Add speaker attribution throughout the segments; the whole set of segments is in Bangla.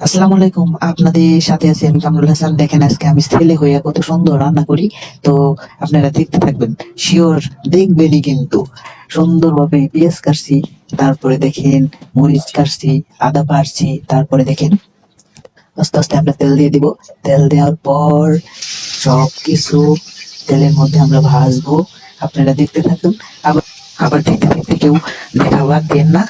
Speaker 1: আসসালামু আলাইকুম। আপনাদের সাথে আছি আমি কামরুল হাসান। দেখেন আজকে আমি ছেলে হয়ে কত সুন্দর রান্না করি। তো আপনারা দেখতে থাকবেন শিওর দেখবেনই কিন্তু। সুন্দরভাবে পেঁয়াজ কাটছি, তারপরে দেখেন মরিচ কাটছি, আদা বাড়ছি, তারপরে দেখেন আস্তে আস্তে আমরা তেল দিয়ে দিব। তেল দেওয়ার পর সব কিছু তেলের মধ্যে আমরা ভাজবো। আপনারা দেখতে থাকুন। আবার আবার দেখতে দেখতে কেউ দেখা বাদ দেন না।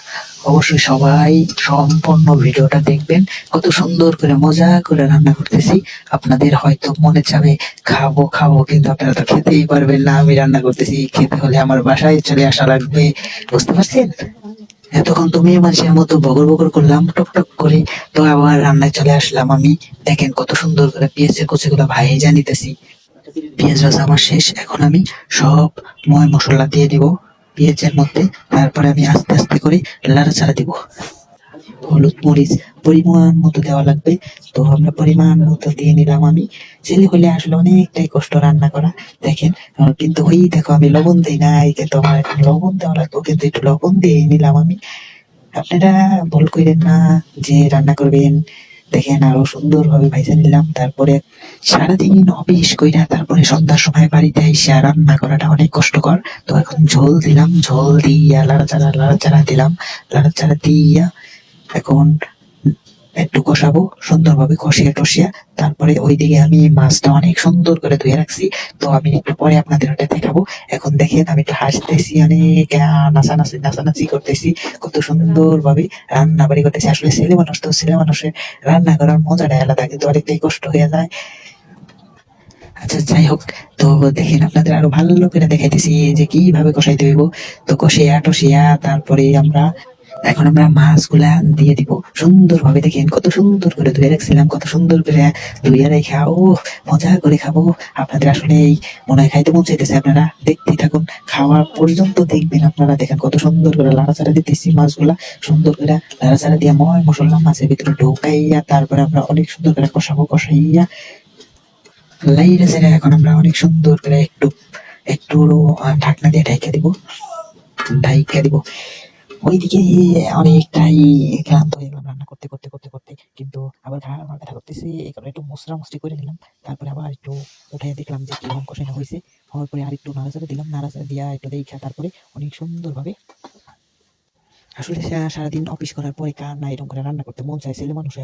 Speaker 1: অবশ্যই সবাই সম্পূর্ণ ভিডিওটা দেখবেন। কত সুন্দর করে মজা করে রান্না করতেছি। আপনাদের হয়তো মনে চাবে, খাব খাব, কিন্তু আপনারা তো খেতেই পারবেন না, আমি রান্না করতেছি। খেতে হলে আমার বাসায় চলে আসা লাগবে। বুঝতে পারছেন? এতক্ষণ তো মেয়ে মানুষের মতো বগর বগর করলাম, টক টক করে। তো আবার রান্নায় চলে আসলাম আমি। দেখেন কত সুন্দর করে পেঁয়াজের কুচিগুলো ভাই জানিতেছি। পেঁয়াজ ভাজা আমার শেষ। এখন আমি সব ময় মশলা দিয়ে দিব। পেঁয়াজের মধ্যে, তারপরে আমি আস্তে আস্তে করে লাড়াচাড়া দিব। হলুদ, মরিচ, পরিমাণ মতো দেওয়া লাগবে। তো আমরা পরিমাণ মতো দিয়ে নিলাম আমি। ছেলে হলে আসলে অনেকটাই কষ্ট রান্না করা। দেখেন কিন্তু ওই দেখো আমি লবণ দিই নাই, কিন্তু আমার এখন লবণ দেওয়া লাগবে কিন্তু একটু লবণ দিয়ে নিলাম আমি। আপনারা ভুল করেন না যে রান্না করবেন। দেখেন আরও সুন্দর ভাবে ভাইজা নিলাম, তারপরে সারাদিন অফিস কইরা তারপরে সন্ধ্যার সময় বাড়িতে এসে রান্না করাটা অনেক কষ্টকর। তো এখন ঝোল দিলাম, ঝোল দিয়া লাড়াচাড়া লাড়াচাড়া দিলাম, লাড়াচাড়া দিয়া এখন একটু কষাবো, সুন্দরভাবে কষিয়ে টসিয়া তারপরে ওইদিকে আমি মাছটা অনেক সুন্দর করে ধুয়ে রাখছি। তো আমি একটু পরে আপনাদের ওটা দেখাবো। এখন দেখেন আমি একটু হাসতেছি, অনেক নাচানাচি নাচানাচি করতেছি। কত সুন্দর ভাবে রান্না বাড়ি করতেছি। আসলে ছেলে মানুষ তো, ছেলে মানুষের রান্না করার মজাটা আলাদা, কিন্তু অনেকটাই কষ্ট হয়ে যায়। আচ্ছা যাই হোক, তো দেখেন আপনাদের আরও ভালো করে দেখাইতেছি যে কীভাবে কষাইতে হইব। তো কষিয়া টসিয়া তারপরে আমরা এখন আমরা মাছগুলা দিয়ে দিব। সুন্দর ভাবে দেখেন, কত সুন্দর করে ধুয়ে রাখছিলাম, কত সুন্দর করে ধুয়ে রেখে, ও, মজা করে খাব। আপনাদের আসলে এই মনে হয় খাইতে মন চাইতেছে, আপনারা দেখতেই থাকুন। খাওয়া পর্যন্ত দেখবেন আপনারা, দেখেন কত সুন্দর করে লাড়াচাড়া দিতেছি মাছগুলা। সুন্দর করে লাড়াচাড়া দিয়ে ময় মশলা মাছের ভিতরে ঢোকাইয়া, তারপরে আমরা অনেক সুন্দর করে কষাবো, কষাইয়া। লাইরে সেরে এখন আমরা অনেক সুন্দর করে একটু একটু ঢাকনা দিয়ে ঢাইকা দিব। ঢাইকা দিব। ওইদিকে অনেকটাই ক্লান্ত হয়ে গেলাম রান্না করতে করতে করতে করতে। কিন্তু আবার ঘাড় ব্যথা করতেছে, এই কারণে একটু মশলা মুসরি করে নিলাম। তারপরে আবার একটু উঠে দেখলাম যে কীরকম কষানো হয়েছে হওয়ার পরে আর একটু নাড়াচাড়া দিলাম। নাড়াচাড়া দিয়া একটু দেখা তারপরে অনেক সুন্দরভাবে আসলে সারাদিন অফিস করার পরে কার না এরকম করে রান্না করতে মন চায়, ছেলে মানুষ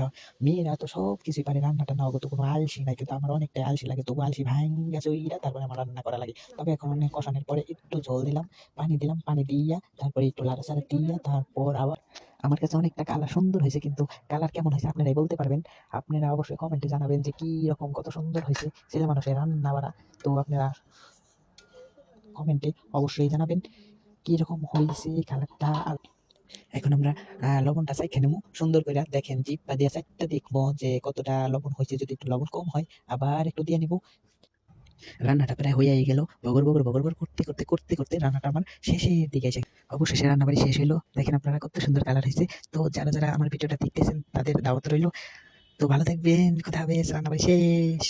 Speaker 1: মেয়েরা তো সব কিছুই পারে, রান্নাটা না তো কোনো আলসি নাই কিন্তু আমার অনেকটাই আলসি লাগে তবু আলসি ভাঙ গেছে ওইটা তারপরে আমার রান্না করা লাগে। তবে এখন অনেক কষানোর পরে একটু জল দিলাম, পানি দিলাম, পানি দিয়া তারপরে একটু লাড়াচাড়া দিয়া তারপর আবার আমার কাছে অনেকটা কালার সুন্দর হয়েছে, কিন্তু কালার কেমন হয়েছে আপনারাই বলতে পারবেন। আপনারা অবশ্যই কমেন্টে জানাবেন যে কি রকম কত সুন্দর হয়েছে ছেলে মানুষের রান্না বাড়া তো আপনারা কমেন্টে অবশ্যই জানাবেন কীরকম হয়েছে কালারটা আর এখন আমরা লবণটা চাইখে নেব সুন্দর করে দেখেন জিপ বা দিয়ে চারটা দেখব যে কতটা লবণ হয়েছে যদি একটু লবণ কম হয়, আবার একটু দিয়ে নিব। রান্নাটা প্রায় হয়ে গেল। বগর বগর বগর বগর করতে করতে করতে করতে রান্নাটা আমার শেষের দিকে এসে অবশেষে রান্না বাড়ি শেষ হলো দেখেন আপনারা কত সুন্দর কালার হয়েছে তো যারা যারা আমার ভিডিওটা দেখতেছেন, তাদের দাওয়াত রইল। তো ভালো থাকবেন, কথা হবে, রান্নাবাড়ি শেষ।